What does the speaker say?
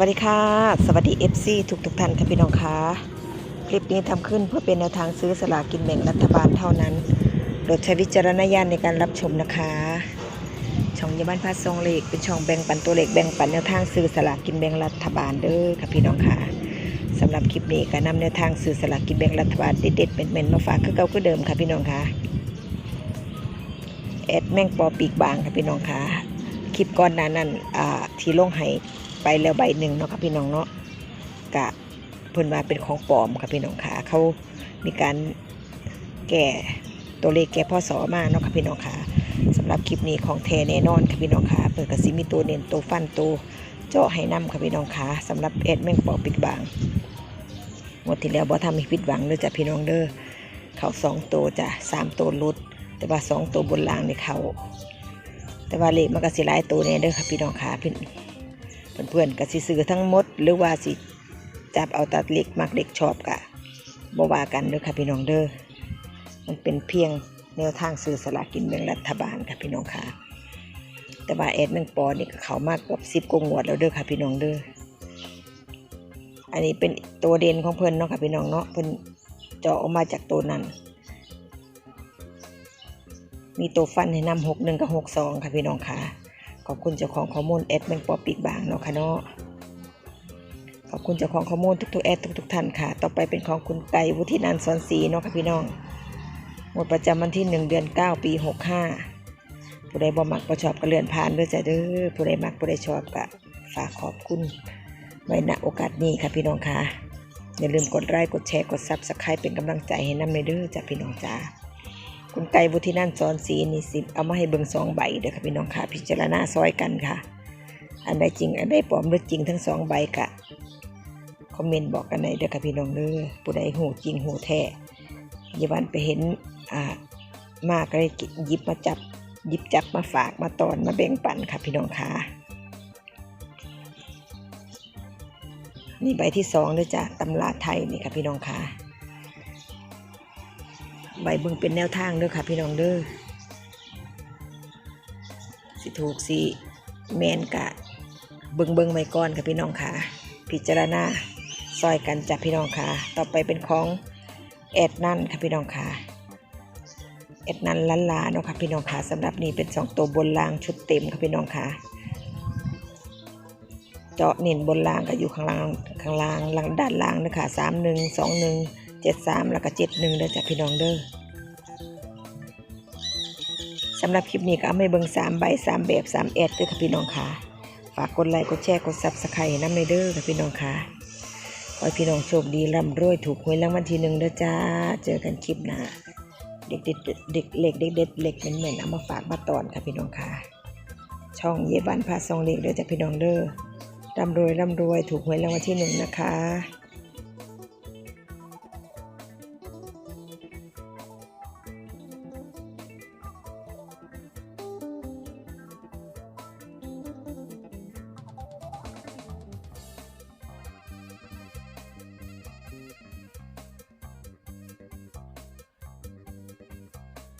วัสดีค่ะ สวัสดี FC ทุกทุกท่านค่ะพี่น้องค่ะคลิปนี้ทำขึ้นเพื่อเป็นแนวทางซื้อสลากกินแบ่งรัฐบาลเท่านั้นโปรดใช้วิจารณญาณในการรับชมนะคะ ช่องยาบ้านพาซองเลขเป็นช่องแบ่งปันตัวเลขแบ่งปันแนวทางซื้อสลากกินแบ่งรัฐบาลเด้อค่ะพี่น้องค่ะสำหรับคลิปนี้ก็นำแนวทางซื้อสลากกินแบ่งรัฐบาลเด็ดๆเป็นๆมาฝากคือเก่าคือเดิมค่ะพี่น้องค่ะแอดแมงปอปีกบางค่ะพี่น้องค่ะคลิปก่อนหน้านั้นที่ลงให้ ไปแล้วใบหนึ่งเนาะครับพี่น้องเนาะกะเพิ่นว่าเป็นของปลอมครับพี่น้องค่ะเขามีการแก่ตัวเลขแก่พ่อสอมาเนาะครับพี่น้องค่ะสำหรับคลิปนี้ของแทแน่นอนครับพี่น้องค่ะเปิดกระซิมีตัวเน้นตัวฟันตัวเจาะให้นํครับพี่น้องค่ะสำหรับเอ็ดแมงปอปิดบางงวดที่แล้วบ่ทำให้ผิดหวังเด้อจ้ะพี่น้องเด้อเขาสองตัวจ้ะสามตัวลุด แต่ว่าสองตัวบนล่างนี่เขาแต่ว่าเลขมันก็สิหลายตัวแน่เด้อครับพี่น้องค่ะพี่ เพื่อนๆก็สิซื้อทั้งหมด หรือว่าสิจับเอาตัดเล็กมักเล็กชอบกะบ่ว่ากันเด้อค่ะพี่น้องเด้อมันเป็นเพียงแนวทางซื้อสลากกินแบ่งรัฐบาลค่ะพี่น้องค่ะ แต่ว่าแอดแมงปอนี่ก็เขามากกับสิบกงวดแล้วเด้อค่ะพี่น้องเด้ออันนี้เป็นตัวเด่นของเพิ่นเนาะค่ะพี่น้องเนาะเพิ่นเจาะออกมาจากตัวนั้น มีตัวฟันให้นำหกหนึ่งกับหกสองค่ะพี่น้องค่ะ ขอบคุณเจ้าของข้อมูลแอดแมงปอปีกบางเนาะค่ะเนาะขอบคุณเจ้าของข้อมูลทุกๆแอดทุกๆท่านค่ะ ต่อไปเป็นของคุณไก่วุฒินันท์สอนศรีเนาะค่ะพี่น้องหมดประจำวันที่หนึ่งเดือนเก้าปีหกห้าผู้ใดบ่มักบ่ชอบก็เลื่อนผ่านด้อจ้ะเด้อผู้ใดมักผู้ใดชอบก็ฝากขอบคุณไว้ณโอกาสนี้ค่ะพี่น้องค่ะอย่าลืมกดไลค์กดแชร์กดซับสไครป์เป็นกำลังใจให้น้ำในเด้อจ้ะพี่น้องจ้า คุณไก่วุฒินันสอนสีนี่สิเอามาให้เบิ่งสองใบเด้อค่ะพี่น้องค่ะ พิจารณาซอยกันค่ะ อันใดจริง อันใดปลอมหรือจริงทั้งสองใบกะคอมเมนต์บอกกันในอยเด้อค่ะพี่น้องเด้อผู้ใดหูจริงหูแท้อยาวันไปเห็นอ่ามากก็เลยหยิบมาจับหยิบจับมาฝากมาตอนมาแบ่งปันค่ะพี่น้องค่ะนี่ใบที่สองเลยจ้ะตำราไทยนี่ค่ะพี่น้องค่ะ ใบเบิ่งเป็นแนวทางเด้อค่ะ พี่น้องเด้อสิถูกสิแมนกะ เบิ่งเบิ่งไว้ก่อนค่ะพี่น้องค่ะ พิจารณาซอยกันจับพี่น้องค่ะ ต่อไปเป็นของแอดนั่นค่ะพี่น้องค่ะแอดนั่นล้านลาเนาะค่ะพี่น้องค่ะสำหรับนี่เป็นสองตัวบนล่างชุดเต็มค่ะพี่น้องค่ะเจาะเน้นบนล่างก็อยู่ข้างล่างข้างล่างล่างด้านล่างนะคะสามหนึ่งสองหนึ่ง เจ็ดสามแล้วก็เจ็ดหนึ่งเด้อจ้ะพี่น้องเด้อสำหรับคลิปนี้ก็เอาไม่เบิ่งสามใบสามแบบสามแอดด้วยค่ะพี่น้องค่ะ ฝากกดไลค์กดแชร์กดซับสไครต์น้ำในเด้อค่ะพี่น้องค่ะขอให้พี่น้องโชคดีร่ำรวยถูกหวยรางวัลที่หนึ่งเด้อจ้า เจอกันคลิปหน้าเด็กเด็ดเด็กเล็กเด็กเด็ดเล็กเหม็นๆเอามาฝากมาตอนค่ะพี่น้องค่ะ ช่องเยบ้านพาซองเล็กเด้อจ้ะพี่น้องเด้อร่ำรวยร่ำรวยถูกหวยรางวัลที่หนึ่งนะคะ